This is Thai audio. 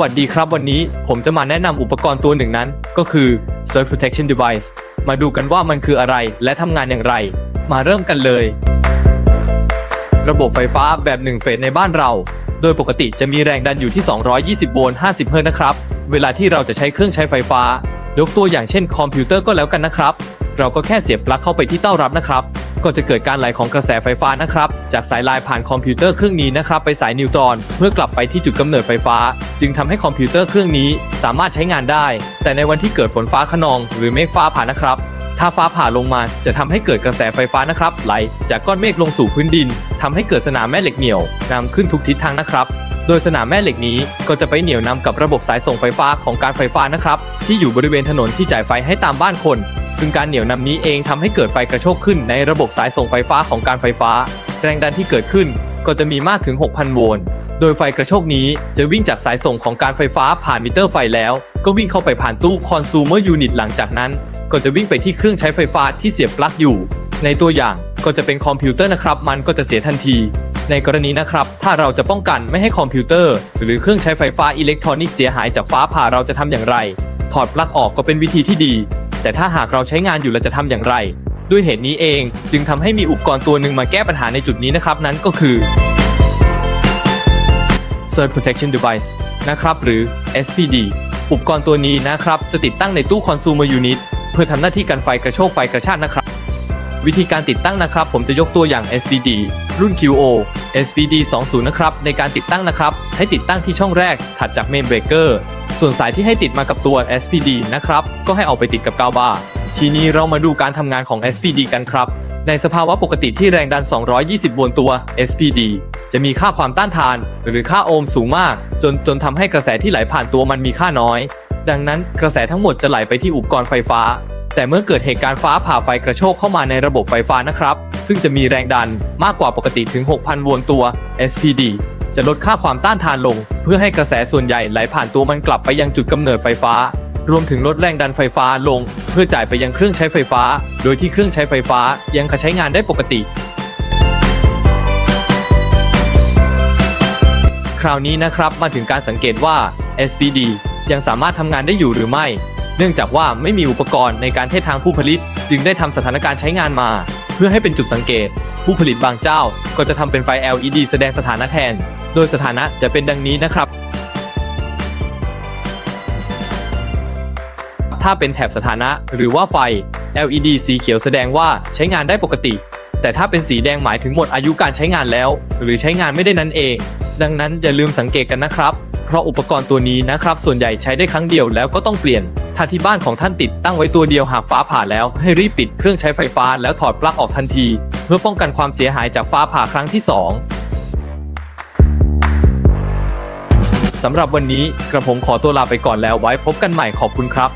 วัสดีครับวันนี้ผมจะมาแนะนำอุปกรณ์ตัวหนึ่งนั้น ก็คือ Surge Protection Device มาดูกันว่ามันคืออะไรและทำงานอย่างไร มาเริ่มกันเลย ระบบไฟฟ้าแบบ1เฟสในบ้านเรา โดยปกติจะมีแรงดันอยู่ที่ 220 โวลต์ 50 เฮิร์ตนะครับ เวลาที่เราจะใช้เครื่องใช้ไฟฟ้ายกตัวอย่างเช่นคอมพิวเตอร์ก็แล้วกันนะครับ เราก็แค่เสียบปลั๊กเข้าไปที่เต้ารับนะครับ ก็จะเกิดการไหลของกระแสไฟฟ้านะครับ จากสายลายผ่านคอมพิวเตอร์เครื่องนี้นะครับไปสายนิวตรอนเพื่อกลับไปที่จุดกำเนิดไฟฟ้า จึงทำให้คอมพิวเตอร์เครื่องนี้สามารถใช้งานได้ แต่ในวันที่เกิดฝนฟ้าขนอง หรือเมฆฟ้าผ่านะครับ ถ้าฟ้าผ่าลงมาจะทำให้เกิดกระแสไฟฟ้านะครับ ไหลจากก้อนเมฆลงสู่พื้นดินทำให้เกิดสนามแม่เหล็กเหนี่ยวนำขึ้นทุกทิศทางนะครับโดยสนามแม่เหล็กนี้ก็จะไปเหนี่ยวนำกับระบบสายส่งไฟฟ้าของการไฟฟ้านะครับ ที่อยู่บริเวณถนนที่จ่ายไฟให้ตามบ้านคน ซึ่งการเหนี่ยวนำนี้เองทำให้เกิดไฟกระโชกขึ้นในระบบสายส่งไฟฟ้าของการไฟฟ้า แรงดันที่เกิดขึ้นก็จะมีมากถึง 6,000 โวลต์ โดยไฟกระโชกนี้จะวิ่งจากสายส่งของการไฟฟ้าผ่านมิเตอร์ไฟแล้ว ก็วิ่งเข้าไปผ่านตู้คอน sumer unit หลังจากนั้น ก็จะวิ่งไปที่เครื่องใช้ไฟฟ้าที่เสียบปลั๊กอยู่ ในตัวอย่างก็จะเป็นคอมพิวเตอร์นะครับ มันก็จะเสียทันที ในกรณีนะครับ ถ้าเราจะป้องกันไม่ให้คอมพิวเตอร์ หรือเครื่องใช้ไฟฟ้าอิเล็กทรอนิกส์เสียหายจากฟ้าผ่าเราจะทำอย่างไร ถอดปลั๊กออกก็เป็นวิธีที่ดี แต่ถ้าหากเราใช้งานอยู่เราจะทำอย่างไร ด้วยเหตุนี้เองจึงทำให้มีอุปกรณ์ตัวหนึ่งมาแก้ปัญหาในจุดนี้นะครับ นั่นก็คือ Surge Protection Device นะครับ หรือ SPD อุปกรณ์ตัวนี้นะครับ จะติดตั้งในตู้ Consumer Unit เพื่อทำหน้าที่กันไฟกระโชกไฟกระชากนะครับ วิธีการติดตั้งนะครับ ผมจะยกตัวอย่าง SPD รุ่น QO SPD 20 นะครับ ในการติดตั้งนะครับ ให้ติดตั้งที่ช่องแรกถัดจาก Main Breaker ส่วนสายที่ให้ติดมากับตัว SPD นะครับ ก็ให้เอาไปติดกับกาวบาร์ทีนี้เรามาดูการทำงานของ SPD กันครับ ในสภาวะปกติที่แรงดัน 220 โวลต์ตัว SPD จะมีค่าความต้านทาน หรือค่าโอห์มสูงมาก จนจนทำให้กระแสที่ไหลผ่านตัวมันมีค่าน้อย ดังนั้นกระแสทั้งหมดจะไหลไปที่อุปกรณ์ไฟฟ้า แต่เมื่อเกิดเหตุการณ์ฟ้าผ่าไฟกระโชกเข้ามาในระบบไฟฟ้านะครับ ซึ่งจะมีแรงดันมากกว่าปกติถึง 6,000 โวลต์ตัว SPD จะลดค่าความต้านทานลง เพื่อให้กระแสส่วนใหญ่ไหลผ่านตัวมันกลับไปยังจุดกำเนิดไฟฟ้า รวมถึงลดแรงดันไฟฟ้าลง เพื่อจ่ายไปยังเครื่องใช้ไฟฟ้า โดยที่เครื่องใช้ไฟฟ้ายังใช้งานได้ปกติ คราวนี้นะครับมาถึงการสังเกตว่า SPD ยังสามารถทำงานได้อยู่หรือไม่ เนื่องจากว่าไม่มีอุปกรณ์ในการเทศทางผู้ผลิต จึงได้ทำสถานการณ์ใช้งานมา เพื่อให้เป็นจุดสังเกต ผู้ผลิตบางเจ้า ก็จะทำเป็นไฟ LED แสดงสถานะแทน โดยสถานะจะเป็นดังนี้นะครับ ถ้าเป็นแถบสถานะหรือว่าไฟ LED สีเขียวแสดงว่าใช้งานได้ปกติ แต่ถ้าเป็นสีแดงหมายถึงหมดอายุการใช้งานแล้ว หรือใช้งานไม่ได้นั่นเอง ดังนั้นอย่าลืมสังเกตกันนะครับ เพราะอุปกรณ์ตัวนี้นะครับ ส่วนใหญ่ใช้ได้ครั้งเดียวแล้วก็ต้องเปลี่ยน ถ้าที่บ้านของท่านติดตั้งไว้ตัวเดียวหากฟ้าผ่าแล้ว ให้รีบปิดเครื่องใช้ไฟฟ้าแล้วถอดปลั๊กออกทันที เพื่อป้องกันความเสียหายจากฟ้าผ่าครั้งที่สองสำหรับวันนี้กระผมขอตัวลาไปก่อนแล้วไว้พบกันใหม่ขอบคุณครับ